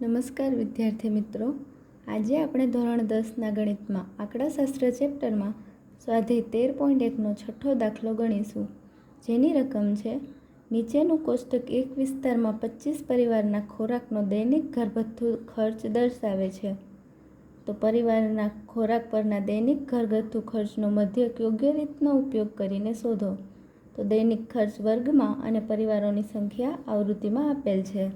નમસ્કાર વિદ્યાર્થી મિત્રો. આજે આપણે ધોરણ દસના ગણિતમાં આંકડાશાસ્ત્ર ચેપ્ટરમાં સ્વાધ્યાય તેર પોઈન્ટ એકનો છઠ્ઠો દાખલો ગણીશું. જેની રકમ છે, નીચેનું કોષ્ટક એક વિસ્તારમાં પચીસ પરિવારના ખોરાકનો દૈનિક ઘરગથ્થુ ખર્ચ દર્શાવે છે. તો પરિવારના ખોરાક પરના દૈનિક ઘરગથ્થુ ખર્ચનો મધ્યક યોગ્ય રીતનો ઉપયોગ કરીને શોધો. તો દૈનિક ખર્ચ વર્ગમાં અને પરિવારોની સંખ્યા આવૃત્તિમાં આપેલ છે.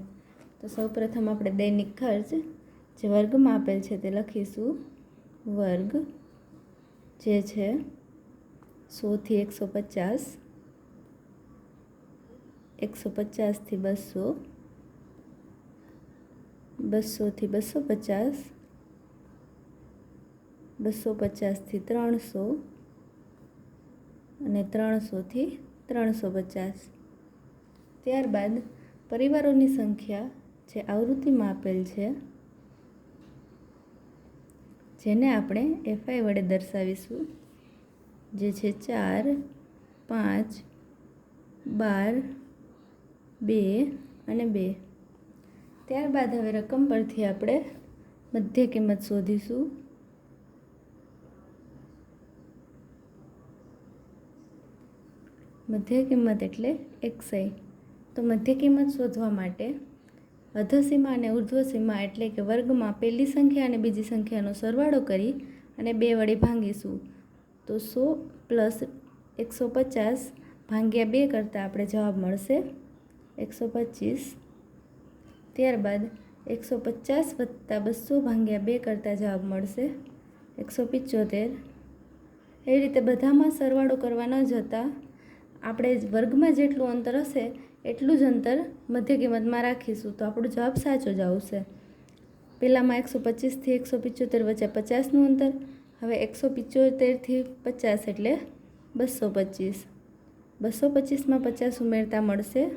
તો સૌપ્રથમ આપણે દૈનિક ખર્ચ, જે વર્ગમાં આપેલ છે તે લખીશું. વર્ગ, જે છે સોથી એકસો પચાસ, એકસો પચાસથી બસો બસોથી બસો પચાસ, બસો પચાસથી ત્રણસો અને ત્રણસોથી ત્રણસો પચાસ. ત્યારબાદ પરિવારોની સંખ્યા જે આવૃત્તિમાં આપેલ છે, જેને આપણે એફઆઈ વડે દર્શાવીશું, જે છે ચાર, પાંચ, બાર, બે અને બે. ત્યારબાદ હવે રકમ પરથી આપણે મધ્ય કિંમત શોધીશું. મધ્ય કિંમત એટલે એક્સઆઈ તો મધ્ય કિંમત શોધવા માટે અધસીમા અને ઉર્ધ્વસીમા એટલે કે વર્ગમાં પહેલી સંખ્યા અને બીજી સંખ્યાનો સરવાળો કરી અને બે વડે ભાંગીશું. તો સો પ્લસ એકસો પચાસ ભાંગ્યા બે કરતાં આપણે જવાબ મળશે એકસો પચીસ. ત્યારબાદ એકસો પચાસ વત્તા બસો ભાંગ્યા બે કરતાં જવાબ મળશે એકસો પિચોતેર. એવી રીતે બધામાં સરવાળો કરવા ન જતાં આપણે વર્ગમાં જેટલું અંતર હશે એટલું જ અંતર મધ્ય કિંમતમાં રાખીશું તો આપણો જવાબ સાચો જ આવશે. પહેલાંમાં એકસો પચીસથી એકસો પિચોતેર વચ્ચે પચાસનું અંતર, હવે એકસો પિચોતેરથી પચાસ એટલે બસો પચીસ. બસો પચીસમાં પચાસ ઉમેરતા મળશે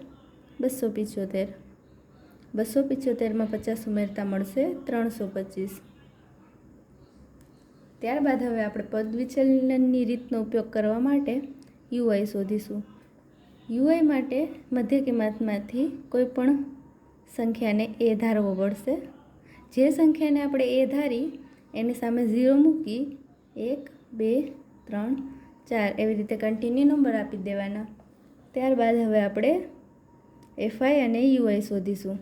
બસો પિચોતેર. બસો પંચોતેરમાં પચાસ ઉમેરતા મળશે ત્રણસો પચીસ. ત્યારબાદ હવે આપણે પદ વિચલનની રીતનો ઉપયોગ કરવા માટે યુઆઈ શોધીશું. યુઆઈ માટે મધ્ય કિંમતમાંથી કોઈ પણ સંખ્યાને એ ધારવો પડશે. જે સંખ્યાને આપણે એ ધારી, એની સામે ઝીરો મૂકી, એક, બે, ત્રણ, ચાર એવી રીતે કન્ટિન્યુ નંબર આપી દેવાના. ત્યારબાદ હવે આપણે એફઆઈ અને યુઆઈ શોધીશું.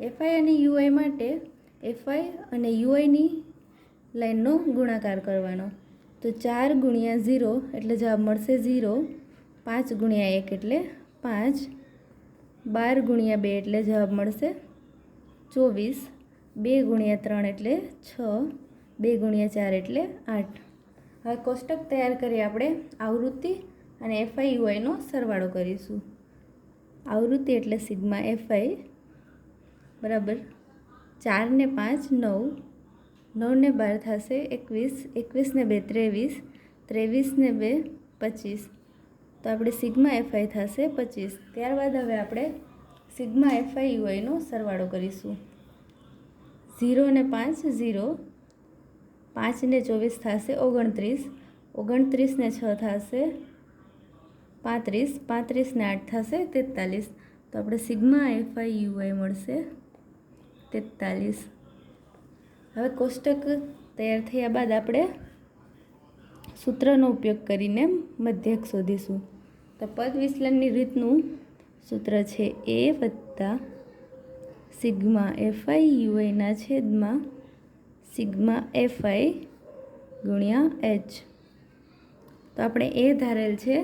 એફઆઈ અને યુઆઈ માટે એફઆઈ અને યુઆઈની લાઈનનો ગુણાકાર કરવાનો. તો ચાર ગુણ્યા ઝીરો એટલે જવાબ મળશે ઝીરો. પાંચ ગુણ્યા એક એટલે પાંચ. બાર ગુણ્યા બે એટલે જવાબ મળશે ચોવીસ. બે ગુણ્યા ત્રણ એટલે છ. બે ગુણ્યા ચાર એટલે આઠ. હવે કોષ્ટક તૈયાર કરી આપણે આવૃત્તિ અને એફઆઈ સરવાળો કરીશું. આવૃત્તિ એટલે સિગ્મા એફઆઈ બરાબર ચાર ને પાંચ નવ. નવને બાર થશે એકવીસ. એકવીસને બે ત્રેવીસ. ત્રેવીસને બે પચીસ. તો આપણે સિગ્મા એફઆઈ થશે પચીસ. ત્યારબાદ હવે આપણે સિગ્મા એફઆઈ યુઆઈનો સરવાળો કરીશું. ઝીરો ને પાંચ, ઝીરો. પાંચને ચોવીસ થશે ઓગણત્રીસ. ઓગણત્રીસને છ થશે પાંત્રીસ. પાંત્રીસને આઠ થશે તેતાલીસ. તો આપણે સિગ્મા એફઆઈ યુઆઈ મળશે તેતાલીસ. હવે કોષ્ટક તૈયાર થયા બાદ આપણે સૂત્રનો ઉપયોગ કરીને મધ્યક શોધીશું. તો પદ વિચલનની રીતનું સૂત્ર છે એ વત્તા સિગ્મા એફઆઈ યુઆઈના છેદમાં સિગ્મા એફઆઈ ગુણ્યા એચ તો આપણે એ ધારેલ છે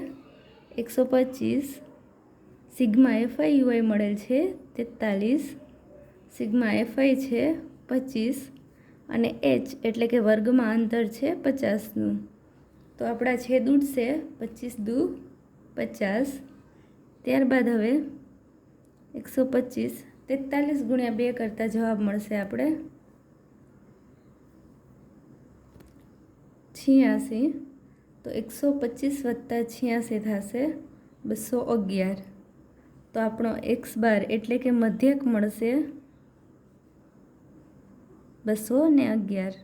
એકસો પચીસ, સિગ્મા એફઆઈ યુઆઈ મળેલ છે તેતાલીસ, સિગ્મા એફઆઈ છે પચીસ અને એચ એટલે કે વર્ગમાં અંતર છે પચાસનું. તો આપણા છેદ ઉઠશે પચીસ દુ પચાસ. ત્યારબાદ હવે એકસો પચીસ. તેતાલીસ ગુણ્યા બે કરતાં જવાબ મળશે આપણે. છ્યાસી. તો એકસો પચીસ વત્તા છ્યાસી થશે બસો અગિયાર. તો આપણો એક્સ બાર એટલે કે મધ્યક મળશે બસો ને અગિયાર.